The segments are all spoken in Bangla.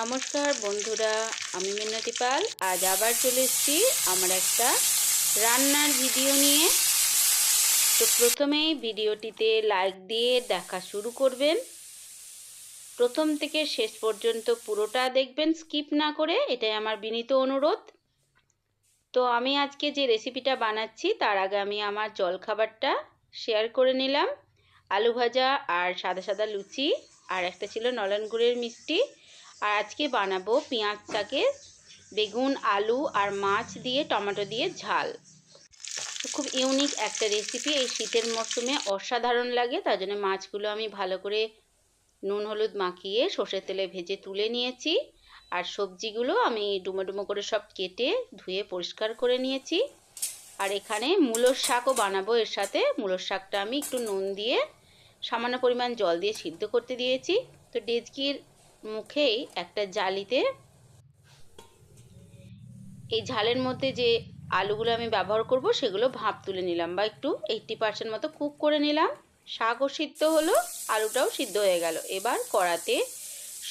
নমস্কার বন্ধুরা, আমি মিনতি পাল। আজ আবার চলে এসেছি আমার একটা রান্নার ভিডিও নিয়ে। তো প্রথমেই ভিডিওটিতে লাইক দিয়ে দেখা শুরু করবেন। প্রথম থেকে শেষ পর্যন্ত পুরোটা দেখবেন স্কিপ না করে, এটাই আমার বিনীত অনুরোধ। তো আমি আজকে যে রেসিপিটা বানাচ্ছি, তার আগে আমি আমার জলখাবারটা শেয়ার করে নিলাম। আলু ভাজা আর সাদা সাদা লুচি, আর একটা ছিল নলেন গুড়ের মিষ্টি। আর আজকে বানাবো পেঁয়াজ শাকের বেগুন, আলু আর মাছ দিয়ে, টমেটো দিয়ে ঝাল। খুব ইউনিক একটা রেসিপি এই শীতের মরশুমে অসাধারণ লাগে, তার জন্য মাছগুলো আমি ভালো করে নুন, হলুদ মাখিয়ে সর্ষের তেলে ভেজে তুলে নিয়েছি। আর সবজিগুলো আমি ডুমো ডুমো করে সব কেটে ধুয়ে পরিষ্কার করে নিয়েছি। আর এখানে মূলোর শাকও বানাবো, এর সাথে মূলোর শাকটা আমি একটু নুন দিয়ে সামান্য পরিমাণ জল দিয়ে সিদ্ধ করতে দিয়েছি। তো ডেজকির মুখেই একটা জালিতে এই ঝালের মধ্যে যে আলুগুলো আমি ব্যবহার করব, সেগুলো ভাপ তুলে নিলাম বা একটু এইটটি পার্সেন্ট মতো কুক করে নিলাম। শাকও সিদ্ধ হলো, আলুটাও সিদ্ধ হয়ে গেল। এবার কড়াতে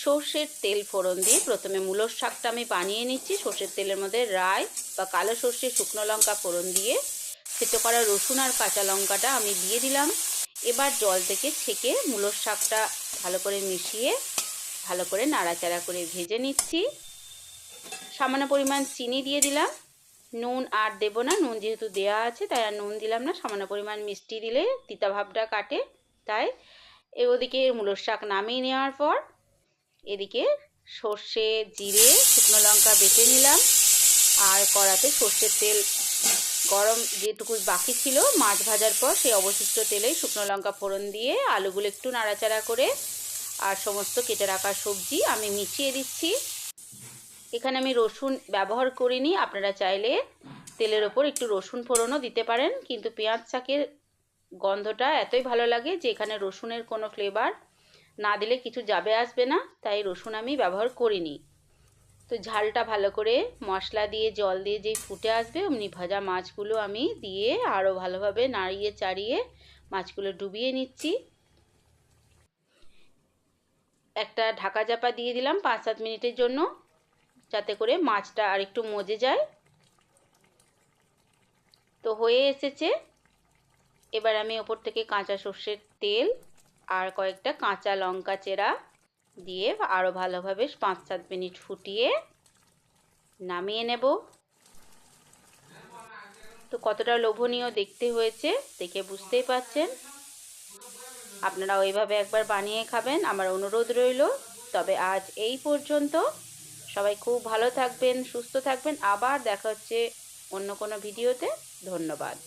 সর্ষের তেল ফোড়ন দিয়ে প্রথমে মূলোর শাকটা আমি বানিয়ে নিচ্ছি। সর্ষের তেলের মধ্যে রায় বা কালো সর্ষে, শুকনো লঙ্কা ফোড়ন দিয়ে সেটো করা রসুন আর কাঁচা লঙ্কাটা আমি দিয়ে দিলাম। এবার জল থেকে ছেঁকে মূলোর শাকটা ভালো করে মিশিয়ে ভালো করে নাড়াচাড়া করে ভেজে নিচ্ছি। সামান্য পরিমাণ চিনি দিয়ে দিলাম। নুন আর দেব না, নুন যেহেতু দেওয়া আছে, তাই আর নুন দিলাম না। সামান্য পরিমাণ মিষ্টি দিলে তিতা ভাবটা কাটে। তাই এ ওদিকে মূলোর শাক নামিয়ে নেওয়ার পর এদিকে সর্ষে, জিরে, শুকনো লঙ্কা বেটে নিলাম। আর কড়াতে সর্ষের তেল গরম যেটুকু বাকি ছিল, মাছ ভাজার পর সেই অবশিষ্ট তেলেই শুকনো লঙ্কা ফোড়ন দিয়ে আলুগুলো একটু নাড়াচাড়া করে আর সমস্ত কেটে রাখা সবজি আমি মিশিয়ে দিচ্ছি। এখানে আমি রসুন ব্যবহার করিনি, আপনারা চাইলে তেলের ওপর একটু রসুন ফোড়নও দিতে পারেন, কিন্তু পেঁয়াজ শাকের গন্ধটা এতই ভালো লাগে যে এখানে রসুনের কোনো ফ্লেভার না দিলে কিছু যাবে আসবে না, তাই রসুন আমি ব্যবহার করিনি। তো ঝালটা ভালো করে মশলা দিয়ে, জল দিয়ে যেই ফুটে আসবে, অমনি ভাজা মাছগুলো আমি দিয়ে আরও ভালোভাবে নাড়িয়ে চাড়িয়ে মাছগুলো ডুবিয়ে নিচ্ছি। একটা ঢাকা চাপা দিয়ে দিলাম পাঁচ সাত মিনিটের জন্য, যাতে করে মাছটা আর একটু মজে যায়। তো হয়ে এসেছে। এবার আমি ওপর থেকে কাঁচা সর্ষের তেল আর কয়েকটা কাঁচা লঙ্কা চেরা দিয়ে আরও ভালোভাবে পাঁচ সাত মিনিট ফুটিয়ে নামিয়ে নেব। তো কতটা লোভনীয় দেখতে হয়েছে, দেখে বুঝতেই পাচ্ছেন আপনারা ওইভাবে একবার বানিয়ে খাবেন। আমার অনুরোধ রইল। তবে আজ এই পর্যন্ত। সবাই খুব ভালো থাকবেন, সুস্থ থাকবেন। আবার দেখা হচ্ছে অন্য কোনো ভিডিওতে। ধন্যবাদ।